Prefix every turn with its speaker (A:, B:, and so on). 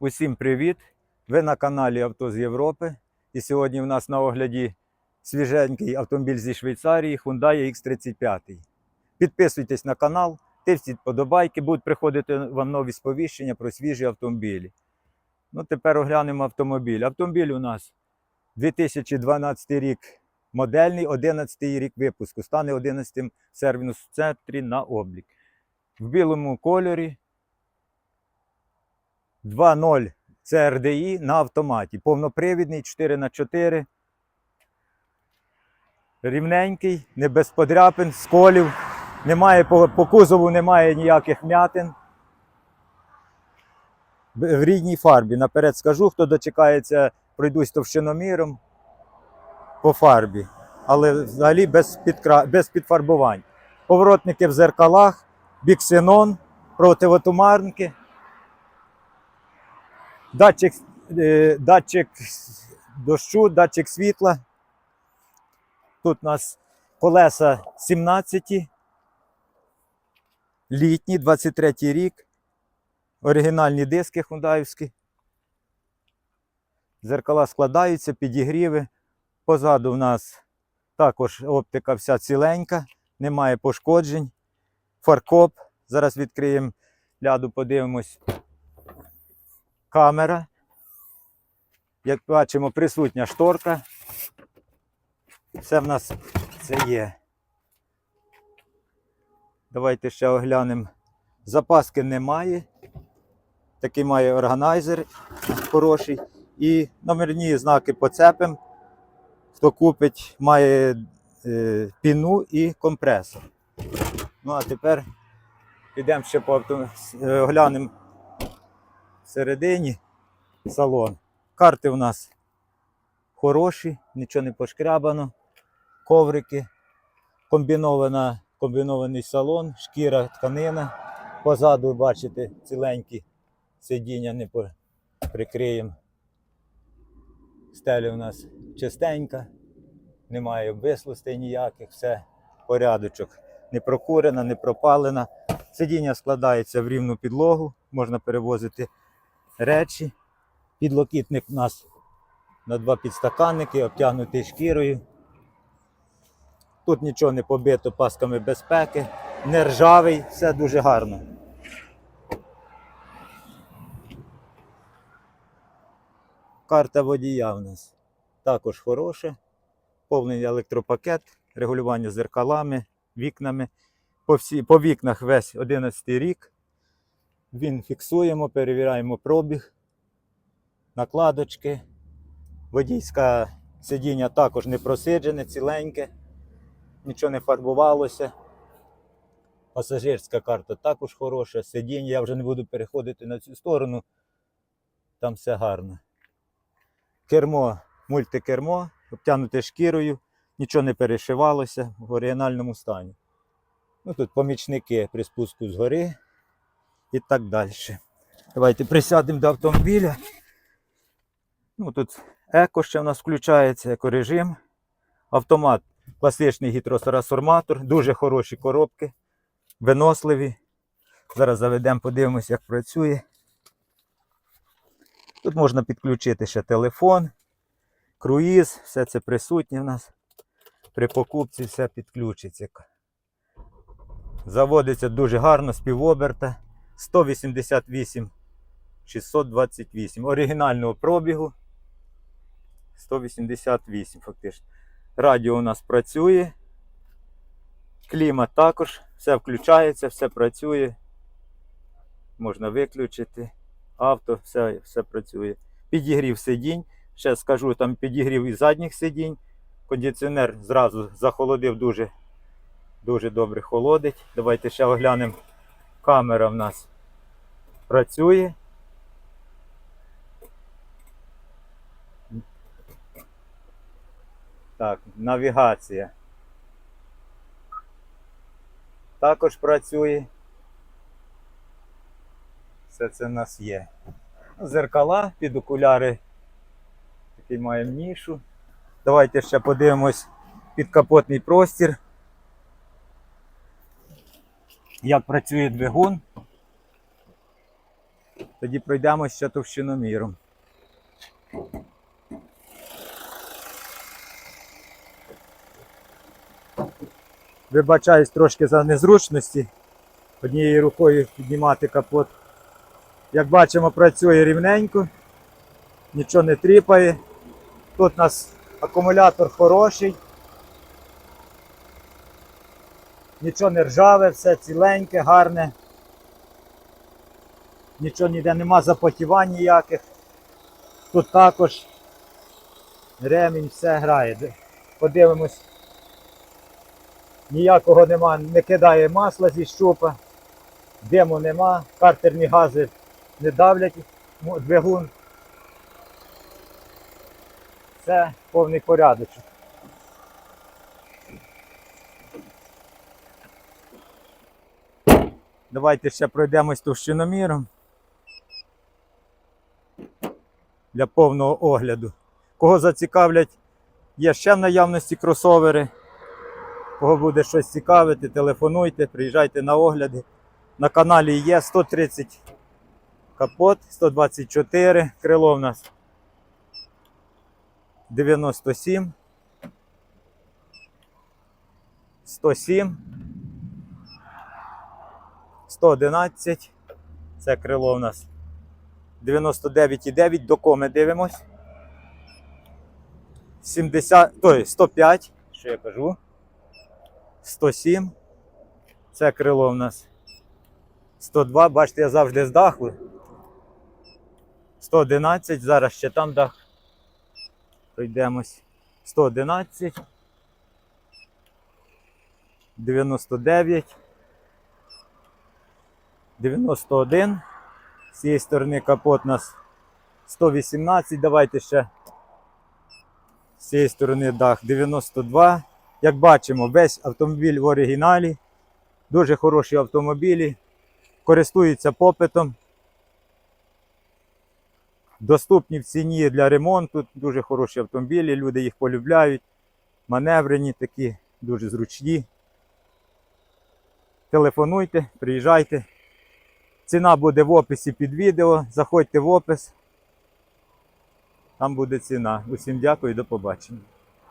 A: Усім привіт! Ви на каналі Авто з Європи. І сьогодні в нас на огляді свіженький автомобіль зі Швейцарії Hyundai X35. Підписуйтесь на канал, тисніть подобайки, будуть приходити вам нові сповіщення про свіжі автомобілі. Ну, тепер оглянемо автомобіль. Автомобіль у нас 2012 рік модельний, 11 рік випуску. Стане 11 в сервіс центрі на облік. В білому кольорі 2.0 CRDI на автоматі. Повнопривідний 4х4. Рівненький, не без подряпин, сколів. Немає по, по кузову немає ніяких м'ятин. В рідній фарбі. Наперед скажу, хто дочекається, пройдусь товщиноміром по фарбі. Але взагалі без, підкра... без підфарбувань. Поворотники в зеркалах, біксенон, противотумарники. Датчик, е, датчик дощу, датчик світла. Тут у нас колеса 17, літні, 23 рік. Оригінальні диски хундаївські. Зеркала складаються, підігріви. Позаду в нас також оптика вся ціленька, немає пошкоджень. Фаркоп. Зараз відкриємо ляду, подивимось камера. Як бачимо, присутня шторка. Все в нас це є. Давайте ще оглянемо. Запаски немає. Такий має органайзер хороший. І номерні знаки поцепимо. Хто купить, має е, піну і компресор. Ну а тепер підемо ще по авто... е, оглянемо всередині салон. Карти у нас хороші, нічого не пошкрябано. Коврики, комбінована, комбінований салон, шкіра, тканина. Позаду, бачите, ціленькі сидіння не прикриємо. Стеля у нас чистенька, немає обвислостей ніяких, все порядочок. Не прокурена, не пропалена. Сидіння складається в рівну підлогу, можна перевозити речі. Підлокітник у нас на два підстаканники, обтягнутий шкірою. Тут нічого не побито пасками безпеки, не ржавий, все дуже гарно. Карта водія в нас також хороша. Повний електропакет, регулювання зеркалами, вікнами. По, всі, по вікнах весь 11 рік. Він фіксуємо, перевіряємо пробіг, накладочки. Водійське сидіння також не просиджене, ціленьке, нічого не фарбувалося. Пасажирська карта також хороша. Сидіння, я вже не буду переходити на цю сторону. Там все гарно. Кермо, мультикермо, обтягнуте шкірою, нічого не перешивалося в оригінальному стані. Ну, тут помічники при спуску згори і так далі. Давайте присядемо до автомобіля. Ну, тут еко ще в нас включається, екорежим. Автомат, класичний гідротрансформатор, дуже хороші коробки, виносливі. Зараз заведемо, подивимося, як працює. Тут можна підключити ще телефон, круїз, все це присутнє в нас. При покупці все підключиться. Заводиться дуже гарно з півоберта. 188 628. Оригінального пробігу. 188 фактично. Радіо у нас працює. Клімат також. Все включається, все працює. Можна виключити. Авто, все, все працює. Підігрів сидінь. Ще скажу, там підігрів і задніх сидінь. Кондиціонер зразу захолодив дуже, дуже добре холодить. Давайте ще оглянемо. Камера в нас працює. Так, навігація. Також працює. Все це в нас є. Зеркала під окуляри. Такий маємо нішу. Давайте ще подивимось підкапотний простір. Як працює двигун. Тоді пройдемося ще товщиноміром. Вибачаюсь трошки за незручності. Однією рукою піднімати капот. Як бачимо, працює рівненько, нічого не тріпає. Тут у нас акумулятор хороший. Нічого не ржаве, все ціленьке, гарне. Нічого ніде нема запотівань ніяких. Тут також ремінь все грає. Подивимось. Ніякого нема, не кидає масла зі щупа, диму нема, картерні гази не давлять двигун. Це повний порядочок. Давайте ще пройдемось товщиноміром для повного огляду. Кого зацікавлять, є ще в наявності кросовери. Кого буде щось цікавити, телефонуйте, приїжджайте на огляди. На каналі є 130 капот, 124, крило в нас 97, 107, 111. Це крило в нас 99,9. До коми дивимось. 70, той, 105, що я кажу. 107. Це крило в нас 102. Бачите, я завжди з даху. 111. Зараз ще там дах. Пройдемось. 111. 99. 91. З цієї сторони капот у нас 118. Давайте ще. З цієї сторони дах 92. Як бачимо, весь автомобіль в оригіналі. Дуже хороші автомобілі. Користуються попитом. Доступні в ціні для ремонту. Дуже хороші автомобілі. Люди їх полюбляють. Маневрені такі, дуже зручні. Телефонуйте, приїжджайте. Ціна буде в описі під відео. Заходьте в опис. Там буде ціна. Усім дякую і до побачення.